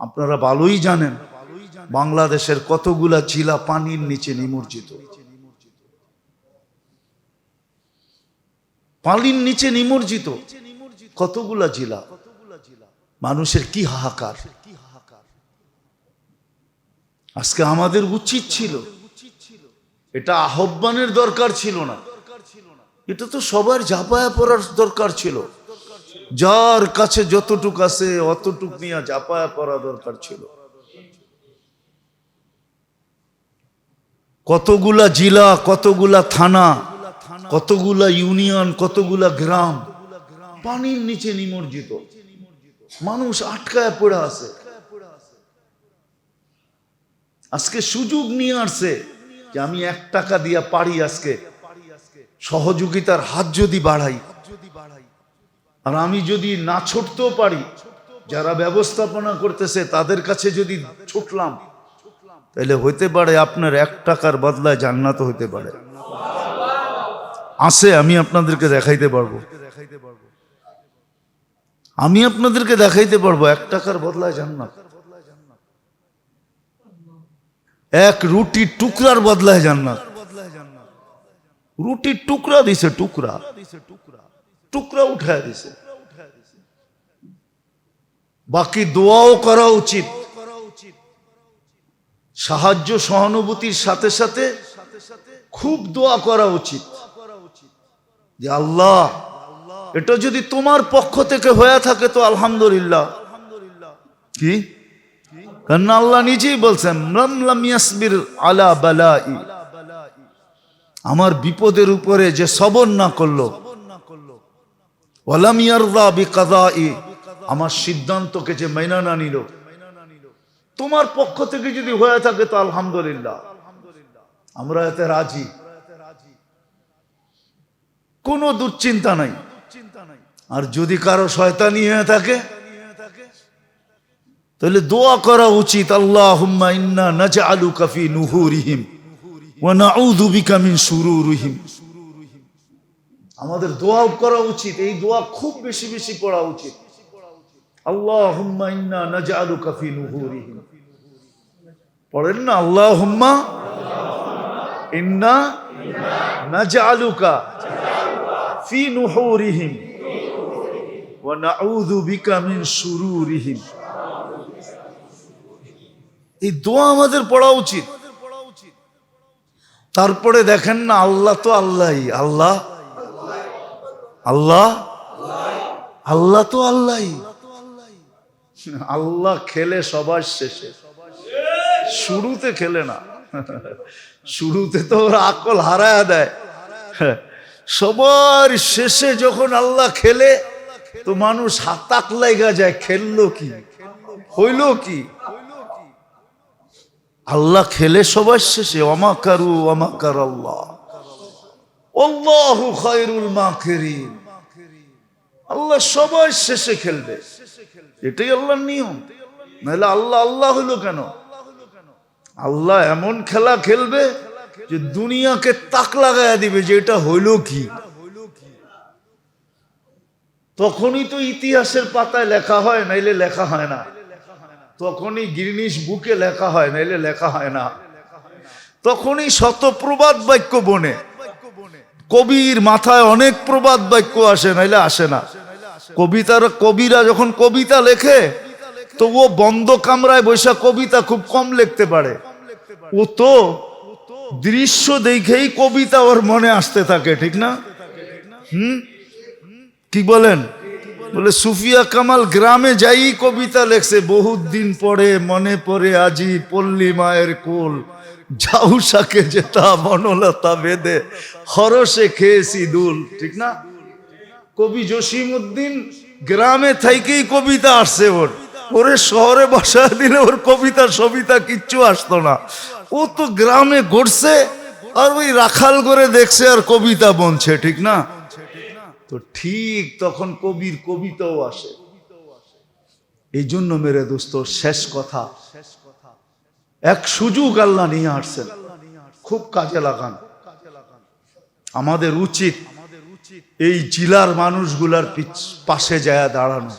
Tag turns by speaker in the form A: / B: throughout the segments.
A: আপনারা ভালোই জানেন, বাংলাদেশের কতগুলা জেলা পানির নিচে নিমজ্জিত। পানির নিচে নিমজ্জিত কতগুলা জেলা? মানুষের কি হাহাকার? আজকে আমাদের উচিত ছিল, এটা আহ্বানের দরকার ছিল না। এটা তো সবার জাপায়া পড়ার দরকার ছিল। যার কাছে যতটুক আছে, অতটুক নিয়ে জাপায়া পড়া দরকার ছিল। কতগুলা জেলা, কতগুলা থানা, কতগুলা ইউনিয়ন, কতগুলা গ্রাম পানির নিচে নিমজ্জিত। মানুষ আটকায় পড়ে আছে। আজকে সুযোগ নিয়ে আসছে যে আমি এক টাকা দিয়া পারি আজকে সহযোগিতার হাত যদি বাড়াই আর আমি যদি না ছুটতেও পারি, যারা ব্যবস্থাপনা করতেছে তাদের কাছে যদি ছুটলাম, তাহলে হইতে পারে আপনার এক টাকার বদলায় জান্নাত হইতে পারে। আছে, আমি আপনাদেরকে দেখাইতে পারব। আমি আপনাদেরকে দেখাইতে পারব এক টাকার বদলায় জান্নাত। এক রুটি টুকরার বদলায় জান্নাত। রুটির টুকরা দিছে টুকরা টুকরা। উঠায় দিছে। বাকি দোয়াও করা উচিত। সাহায্য, সহানুভূতির সাথে সাথে খুব দোয়া করা উচিত। যে আল্লাহ, এটা যদি তোমার পক্ষ থেকে হয়ে থাকে তো আলহামদুলিল্লাহ। কি? কারণ আল্লাহ নিজেই বলছেন আলা বালাই। আমার বিপদের উপরে যে সবর না করল আমার সিদ্ধান্তকে যে মাইনা না নিল। তোমার পক্ষ থেকে যদি হয়ে থাকে তো আলহামদুলিল্লাহ। আমরা এতে রাজি। কোনো দুশ্চিন্তা নাই। আর যদি কারও শয়তানি হয়ে থাকে, তাহলে দোয়া করা উচিত আল্লাহ ইন্না নাজআলু কাফি নুহুরিহিম ওয়া নাউযু বিকা মিন শুরুরিহিম। আমাদের দোয়াও করা উচিত, এই দোয়া খুব বেশি বেশি পড়া উচিত। ইন্না নাজআলু কাফি নুহুরিহিম। পড়েন না ইন্না এই দোয়া আমাদের পড়া উচিত। তারপরে দেখেন না, আল্লাহ তো আল্লাহই, আল্লাহ আল্লাহ? আল্লাহ তো আল্লাহ আল্লাহ খেলে সবার শেষে। শুরুতে খেলে না। শুরুতে তো ওরা আকল হারায় দেয়। সবার শেষে যখন আল্লাহ খেলে, তো মানুষ হাতাক লাইগা যায়, খেললো কি? হইল কি? আল্লাহ খেলে সবার শেষে অমাকারু অমাকার আল্লাহ অল্লাহু খায়রুল মাকিরিন। আল্লাহ সবার শেষে খেলবে। এটাই আল্লাহর নিয়ম। নাহলে আল্লাহ আল্লাহ হলো কেন? আল্লাহ এমন খেলা খেলবে যে দুনিয়াকে তাক লাগাইয়া দিবে যে এটা হইল কি? তখনই তো ইতিহাসের পাতায় লেখা হয়, নাইলে লেখা হয় না। তখনই গিরনিশ বুকে লেখা হয়, নাইলে লেখা হয় না। তখনই শত প্রবাদ বাক্য বনে। কবির মাথায় অনেক প্রবাদ বাক্য আসে, নাইলে আসে না। কবিতার, কবিরা যখন কবিতা লেখে তো ও বন্ধ কামরায় বৈশা কবিতা খুব কম লিখতে পারে। ও তো দৃশ্য দেখেই কবিতা ওর মনে আসতে থাকে, ঠিক না? হুম? কি বলেন? বলে, সুফিয়া কামাল গ্রামে যাই কবিতা লেখছে বহুত দিন পরে মনে পড়ে আজি পল্লী মায়ের কোল। ঝাউসাকে যেতা বনলতা বেদে হরসে খেয়েছি দুল। ঠিক না? কবি জসিম উদ্দিন গ্রামে থেকেই কবিতা আসছে ওর। ওরে শহরে বসা দিলে ওর কবিতা সবিতা কিচ্ছু আসতো না। ও তো গ্রামে ঘটছে আর ওই রাখাল করে দেখছে আর কবিতা বনছে, ঠিক না? তো ঠিক তখন কবির কবিতাও আসে। এই জন্য মেরে দোস্ত, শেষ কথা। এক সুযোগ আল্লাহ নিয়ে আসছেন। খুব কাজে লাগান। আমাদের উচিত এই জেলার মানুষগুলার পাশে যায় দাঁড়ানো।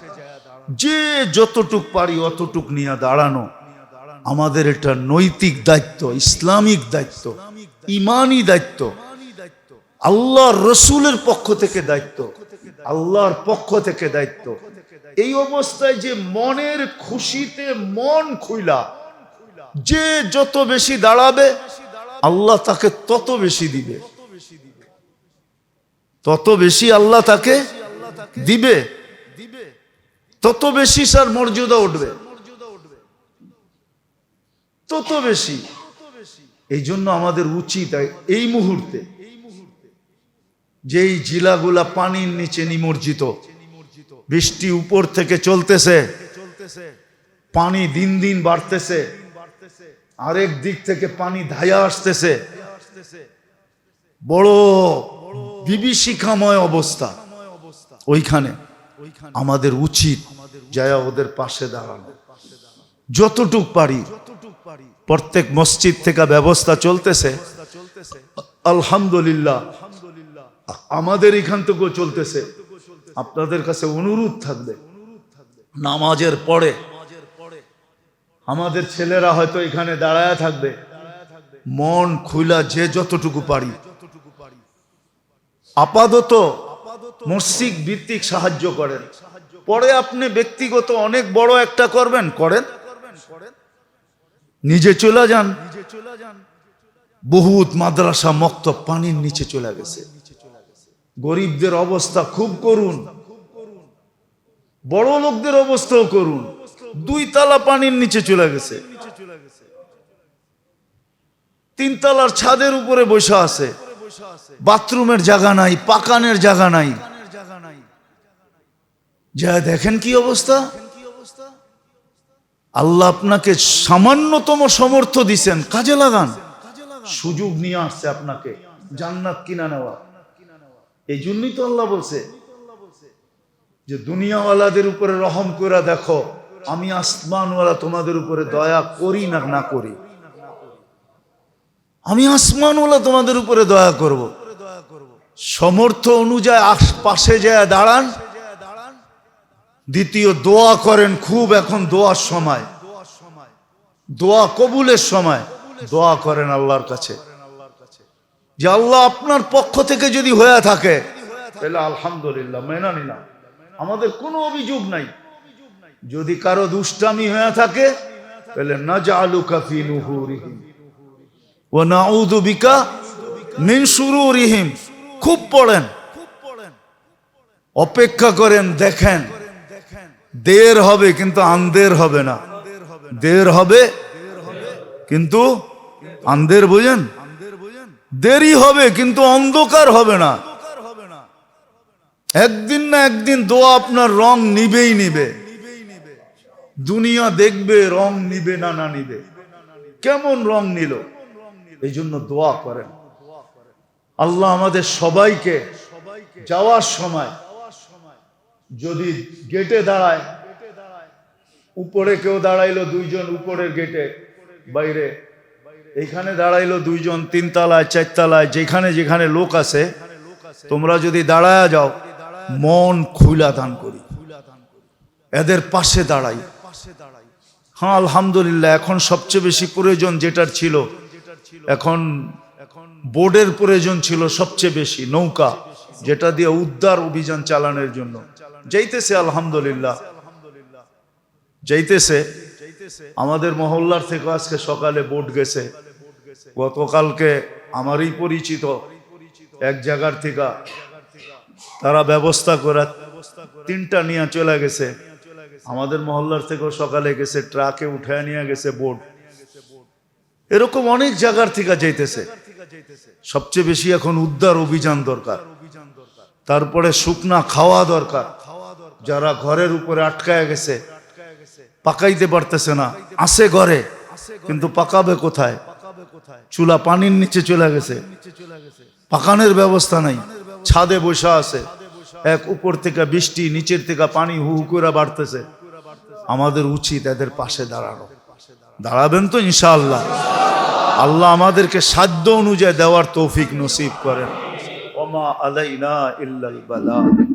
A: যে যতটুক পারি অতটুক নিয়ে দাঁড়ানো। আমাদের এটা নৈতিক দায়িত্ব, ইসলামিক দায়িত্ব, ইমানি দায়িত্ব। আল্লাহর রসুলের পক্ষ থেকে দায়িত্ব, আল্লাহর পক্ষ থেকে দায়িত্ব। এই অবস্থায় যে মনের খুশিতে মন খুইলা যে যত বেশি দাঁড়াবে, আল্লাহ তাকে তত বেশি দিবে। তত বেশি আল্লাহ তাকে দিবে, তত বেশি স্যার মর্যাদা উঠবে। তত বেশি। এই জন্য আমাদের উচিত এই মুহূর্তে যেই জিলাগুলা পানির নিচে নিমজ্জিত, বৃষ্টি উপর থেকে চলতেছে, পানি দিন দিন বাড়তেছে আরেক দিক থেকে পানি ধায়া আসতেছে। বড় বিভীষিকাময় অবস্থা। ওইখানে আমাদের উচিত যায়া ওদের পাশে দাঁড়ানো। যতটুক পারি, প্রত্যেক মসজিদ থেকে ব্যবস্থা চলতেছে। আলহামদুলিল্লাহ, আমাদের এখান থেকেও চলতেছে। আপনাদের কাছে অনুরোধ থাকবে, নামাজের পরে আমাদের ছেলেরা হয়তো এখানে দাঁড়ায় থাকবে। মন খুইলা যে যতটুকু পারি। আপাতত মসজিদ ভিত্তিক সাহায্য করেন। পরে আপনি ব্যক্তিগত অনেক বড় একটা করবেন, করেন। নিজে চলে যান। বহুত মাদ্রাসা মক্ত পানির নিচে চলে গেছে। গরিবদের অবস্থা খুব করুন। বড় লোকদের অবস্থাও করুন। দুই তালা পানির নিচে চলে গেছে। তিন তালার ছাদের উপরে বসে আছে। বাথরুমের জায়গা নাই, পাকানের জায়গা নাই। যা দেখেন কি অবস্থা? আল্লাহ আপনাকে সামান্যতম সমর্থ দিছেন, কাজে লাগান। সুযোগ নিয়ে আসছে আপনাকে, জান্নাত কিনা নেওয়া। এই জন্যই তো আল্লাহ বলছে যে দুনিয়াওয়ালাদের উপরে রহম করে দেখো। আমি আসমানওয়ালা তোমাদের উপরে দয়া করি না না করি। আমি আসমানওয়ালা তোমাদের উপরে দয়া করব। সমর্থ অনুযায়ী পাশে যায় দাঁড়ান। দ্বিতীয়, দোয়া করেন খুব এখন দোয়ার সময়। দোয়া কবুলের সময়। দোয়া করেন আল্লাহর কাছে। যে আল্লাহ আপনার পক্ষ থেকে যদি হয়ে থাকে, তাহলে আলহামদুলিল্লাহ, মেনা নিলাম। আমাদের কোনো অভিযোগ নাই। যদি কারও দুষ্টামি হয়ে থাকে, তাহলে না জালু কাফি নুহুরিহিম। ও নাউযু বিকা মিন খুব পড়েন। অপেক্ষা করেন, দেখেন। দের হবে, কিন্তু আন্দের হবে না। দের হবে, কিন্তু আন্দের বোঝেন? দেরি হবে, কিন্তু অন্ধকার হবে না। একদিন না একদিন দোয়া আপনার রং নিবেই নিবে। দুনিয়া দেখবে, রং নিবে না না নিবে। কেমন রং নিল? এই জন্য দোয়া করেন। আল্লাহ আমাদের সবাইকে যাওয়ার সময় যদি গেটে দাঁড়ায়, উপরে কেউ দাঁড়াইলো দুইজন উপরের গেটে, বাইরে, এইখানে দাঁড়াইলো দুইজন তিনতলায়, চারতলায়, যেখানে যেখানে লোক আছে, তোমরা যদি দাঁড়ায় যাও, মন খুলা দান করি। এদের পাশে দাঁড়াই। হ্যাঁ আলহামদুলিল্লাহ, এখন সবচেয়ে বেশি প্রয়োজন যেটার ছিল, এখন বোর্ডের প্রয়োজন ছিল সবচেয়ে বেশি, নৌকা, যেটা দিয়ে উদ্ধার অভিযান চালানোর জন্য। যাইতেছে, আলহামদুলিল্লাহ। যাইতেছে, আমাদের মহল্লার থেকে আজকে সকালে বোট গেছে। গতকালকে আমারই পরিচিত এক জায়গার থেকে তারা ব্যবস্থা করে তিনটা নিয়ে চলে গেছে। আমাদের মহল্লার থেকেও সকালে গেছে, ট্রাকে উঠায় নিয়ে গেছে বোট। এরকম অনেক জায়গার থেকে যাইতেছে। সবচেয়ে বেশি এখন উদ্ধার অভিযান দরকার। তারপরে শুকনা খাওয়া দরকার। যারা ঘরের উপরে আটকায় গেছে, পাকাইতে পারতেছে না। আসে ঘরে, কিন্তু পাকাবে কোথায়? চুলা পানির নিচে চলে গেছে। পাকানোর ব্যবস্থা নাই। ছাদে বসে আছে। এক উপর থেকে বৃষ্টি, নিচের থেকে পানি হু হু করে বাড়তেছে। আমাদের উচিত এদের পাশে দাঁড়ানো। দাঁড়াবেন তো ইনশাআল্লাহ। আল্লাহ আমাদেরকে সাধ্য অনুযায়ী দেওয়ার তৌফিক নসিব করেন। ওমা আলাইনা ইল্লাল বালা।